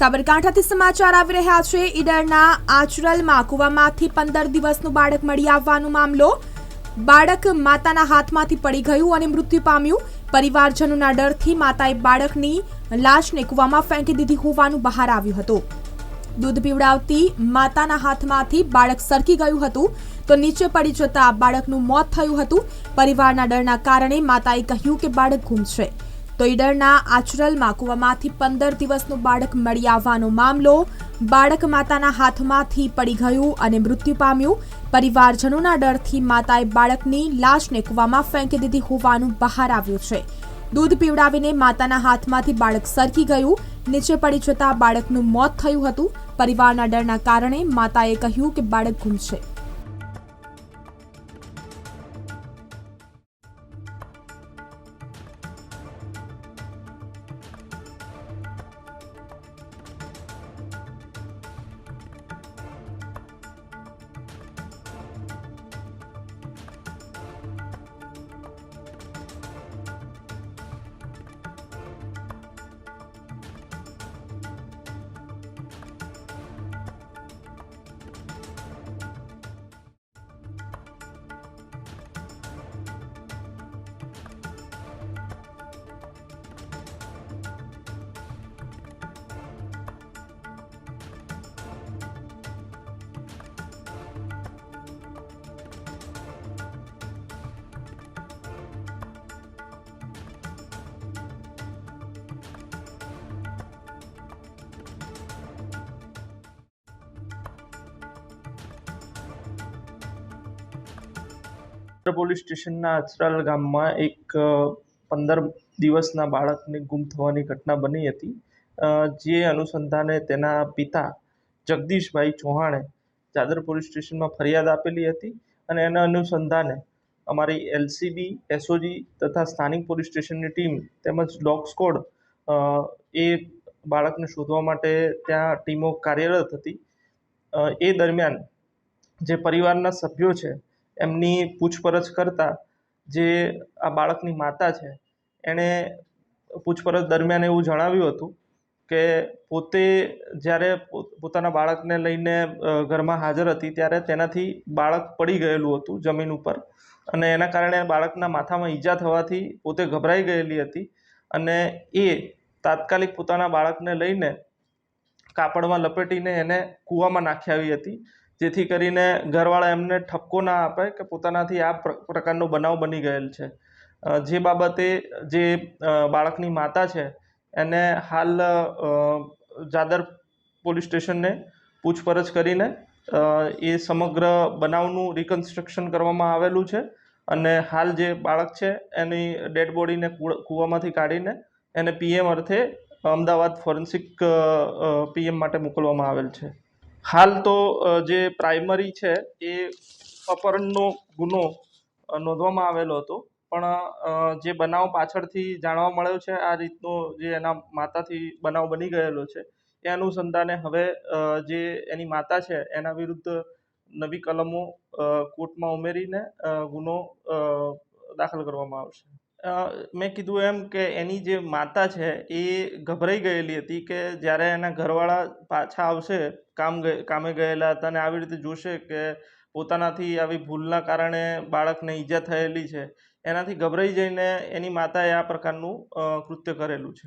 સાબરકાંઠાથી સમાચાર આવી રહ્યા છે. ઈડરના આચરલમાં કૂવામાંથી પંદર દિવસનું બાળક મળી આવવાનો મામલો. બાળક માતાના હાથમાંથી પડી ગયું અને મૃત્યુ પામ્યું. પરિવારજનોના ડરથી માતાએ બાળકની લાશને કૂવામાં ફેંકી દીધી હોવાનું બહાર આવ્યું હતું. દૂધ પીવડાવતી માતાના હાથમાંથી બાળક સરકી ગયું હતું. તો નીચે પડી જતા બાળકનું મોત થયું હતું. પરિવારના ડરના કારણે માતાએ કહ્યું કે બાળક ગુમ છે. તો ઈડરના આચરલમાં કૂવામાંથી પંદર દિવસનું બાળક મળી આવવાનો મામલો બાળક માતાના હાથમાંથી પડી ગયું અને મૃત્યુ પામ્યું. પરિવારજનોના ડરથી માતાએ બાળકની લાશને કૂવામાં ફેંકી દીધી હોવાનું બહાર આવ્યું છે. દૂધ પીવડાવીને માતાના હાથમાંથી બાળક સરકી ગયું. નીચે પડી જતા બાળકનું મોત થયું હતું. પરિવારના ડરના કારણે માતાએ કહ્યું કે બાળક ગુમ છે. પોલીસ સ્ટેશનના અચરાલ ગામમાં એક પંદર દિવસના બાળકને ગુમ થવાની ઘટના બની હતી જે અનુસંધાને તેના પિતા જગદીશભાઈ ચૌહાણે ચાદર પોલીસ સ્ટેશનમાં ફરિયાદ આપેલી હતી અને એના અનુસંધાને અમારી એલસીબી, એસઓજી તથા સ્થાનિક પોલીસ સ્ટેશનની ટીમ તેમજ ડોગ સ્કોડ એ બાળકને શોધવા માટે ત્યાં ટીમો કાર્યરત હતી. એ દરમિયાન જે પરિવારના સભ્યો છે એમની પૂછપરછ કરતાં જે આ બાળકની માતા છે, એણે પૂછપરછ દરમિયાન એવું જણાવ્યું હતું કે પોતે જ્યારે પોતાના બાળકને લઈને ઘરમાં હાજર હતી ત્યારે તેનાથી બાળક પડી ગયેલું હતું જમીન ઉપર અને એના કારણે બાળકના માથામાં ઈજા થવાથી પોતે ગભરાઈ ગયેલી હતી અને એ તાત્કાલિક પોતાના બાળકને લઈને કાપડમાં લપેટીને એને કૂવામાં નાખી આવી હતી જેથી કરીને ઘરવાળા એમને ઠપકો ના આપે કે પોતાનાથી આ પ્ર- પ્રકારનો બનાવ બની ગયેલ છે. જે બાબતે જે બાળકની માતા છે, એને હાલ જાદર પોલીસ સ્ટેશનને પૂછપરછ કરીને એ સમગ્ર બનાવનું રિકન્સ્ટ્રક્શન કરવામાં આવેલું છે અને હાલ જે બાળક છે, એની ડેડ બોડીને કૂવામાંથી કાઢીને એને પીએમ અર્થે અમદાવાદ ફોરેન્સિક પીએમ માટે મોકલવામાં આવેલ છે. હાલ તો જે પ્રાઇમરી છે, એ અપહરણનો ગુનો નોંધવામાં આવેલો હતો. પણ જે બનાવ પાછળથી જાણવા મળ્યો છે, આ રીતનો જે એના માતાથી બનાવ બની ગયેલો છે, એ અનુસંધાને હવે જે એની માતા છે, એના વિરુદ્ધ નવી કલમો કોર્ટમાં ઉમેરીને ગુનો દાખલ કરવામાં આવશે. મેં કીધું એમ કે એની જે માતા છે એ ગભરાઈ ગયેલી હતી કે જ્યારે એના ઘરવાળા પાછા આવશે, કામ કામે ગયેલા હતા અને આવી રીતે જોશે કે પોતાનાથી આવી ભૂલના કારણે બાળકને ઈજા થયેલી છે, એનાથી ગભરાઈ જઈને એની માતાએ આ પ્રકારનું કૃત્ય કરેલું છે.